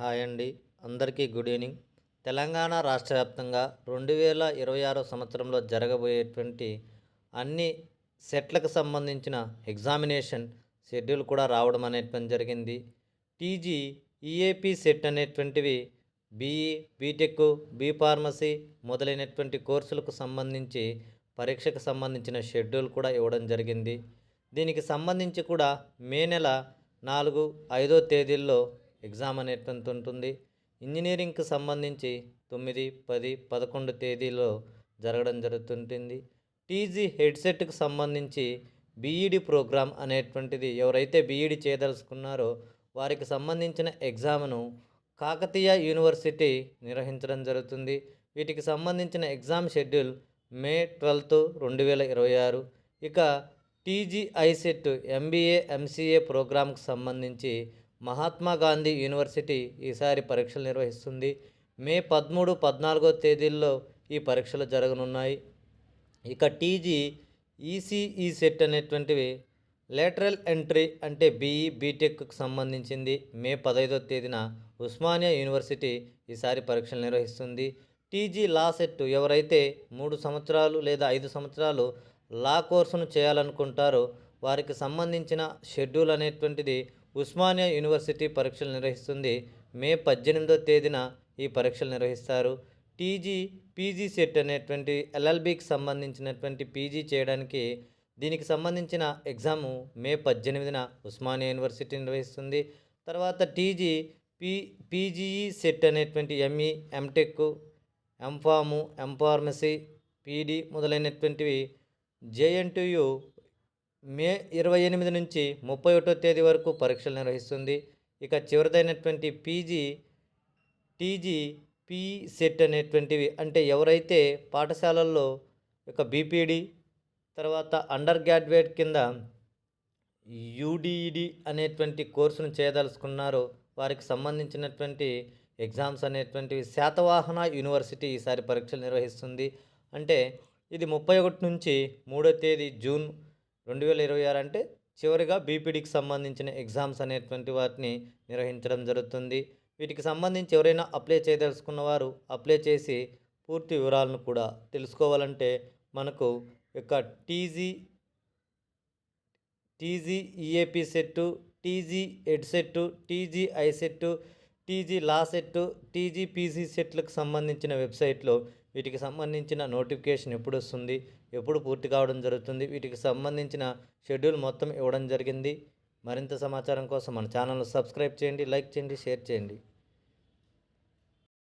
Hi అండి. అందరికీ good evening. Telangana రాష్ట్ర వ్యాప్తంగా రెండు వేల ఇరవై ఆరో సంవత్సరంలో జరగబోయేటువంటి అన్ని సెట్లకు సంబంధించిన ఎగ్జామినేషన్ షెడ్యూల్ కూడా రావడం అనేటువంటి జరిగింది. టీజీ ఈఏపీ సెట్ అనేటువంటివి BE B Tech B pharmacy మొదలైనటువంటి కోర్సులకు సంబంధించి పరీక్షకు సంబంధించిన షెడ్యూల్ కూడా ఇవ్వడం జరిగింది. దీనికి సంబంధించి కూడా మే నెల నాలుగు ఐదో తేదీల్లో ఎగ్జామ్ అనేటువంటి ఉంటుంది. ఇంజనీరింగ్కి సంబంధించి తొమ్మిది పది పదకొండు తేదీలో జరగడం జరుగుతుంటుంది. టీజీ హెడ్సెట్కి సంబంధించి బీఈడి ప్రోగ్రామ్ అనేటువంటిది ఎవరైతే బీఈడి చేయదలుచుకున్నారో వారికి సంబంధించిన ఎగ్జామ్ను కాకతీయ యూనివర్సిటీ నిర్వహించడం జరుగుతుంది. వీటికి సంబంధించిన ఎగ్జామ్ షెడ్యూల్ మే ట్వెల్త్ రెండు వేల ఇరవై ఆరు. ఇక టీజీ ఐసెట్ ఎంబీఏ ఎంసీఏ ప్రోగ్రామ్కి సంబంధించి మహాత్మా గాంధీ యూనివర్సిటీ ఈసారి పరీక్షలు నిర్వహిస్తుంది. మే పదమూడు పద్నాలుగో తేదీల్లో ఈ పరీక్షలు జరగనున్నాయి. ఇక టీజీ ఈసీఈ సెట్ అనేటువంటివి లేటరల్ ఎంట్రీ అంటే బీఈ బీటెక్కు సంబంధించింది. మే పదహైదో తేదీన ఉస్మానియా యూనివర్సిటీ ఈసారి పరీక్షలు నిర్వహిస్తుంది. టీజీ లా సెట్ ఎవరైతే మూడు సంవత్సరాలు లేదా ఐదు సంవత్సరాలు లా కోర్సును చేయాలనుకుంటారో వారికి సంబంధించిన షెడ్యూల్ అనేటువంటిది ఉస్మానియా యూనివర్సిటీ పరీక్షలు నిర్వహిస్తుంది. మే పద్దెనిమిదో తేదీన ఈ పరీక్షలు నిర్వహిస్తారు. టీజీ పీజీ సెట్ అనేటువంటి ఎల్ఎల్బికి సంబంధించినటువంటి పీజీ చేయడానికి దీనికి సంబంధించిన ఎగ్జాము మే పద్దెనిమిదిన ఉస్మానియా యూనివర్సిటీ నిర్వహిస్తుంది. తర్వాత టీజీ పీ పీజీఈ సెట్ అనేటువంటి ఎంఈ ఎంటెక్ ఎంఫాము ఎంఫార్మసీ పీడీ మొదలైనటువంటివి జేఎన్టీయు మే ఇరవై ఎనిమిది నుంచి ముప్పై ఒకటో తేదీ వరకు పరీక్షలు నిర్వహిస్తుంది. ఇక చివరిదైనటువంటి పీజీ టీజీ పీ సెట్ అనేటువంటివి అంటే ఎవరైతే పాఠశాలల్లో ఒక బీపీడి తర్వాత అండర్ గ్రాడ్యుయేట్ కింద యూడిఈడి అనేటువంటి కోర్సును చేయదలుచుకున్నారో వారికి సంబంధించినటువంటి ఎగ్జామ్స్ అనేటువంటివి శాతవాహన యూనివర్సిటీ ఈసారి పరీక్షలు నిర్వహిస్తుంది. అంటే ఇది ముప్పై ఒకటి నుంచి మూడో తేదీ జూన్ రెండు వేల ఇరవై ఆరు అంటే చివరిగా బీపీడీకి సంబంధించిన ఎగ్జామ్స్ అనేటువంటి వాటిని నిర్వహించడం జరుగుతుంది. వీటికి సంబంధించి ఎవరైనా అప్లై చేయదలుచుకున్న వారు అప్లై చేసి పూర్తి వివరాలను కూడా తెలుసుకోవాలంటే మనకు యొక్క TG TG EAP CET TG Ed CET TG I CET TG law CET TG PG సెట్లకు సంబంధించిన వెబ్సైట్లో వీటికి సంబంధించిన నోటిఫికేషన్ ఎప్పుడు వస్తుంది ఎప్పుడు పూర్తి కావడం జరుగుతుంది వీటికి సంబంధించిన షెడ్యూల్ మొత్తం ఇవ్వడం జరిగింది. మరింత సమాచారం కోసం మన ఛానల్ను సబ్స్క్రైబ్ చేయండి లైక్ చేయండి షేర్ చేయండి.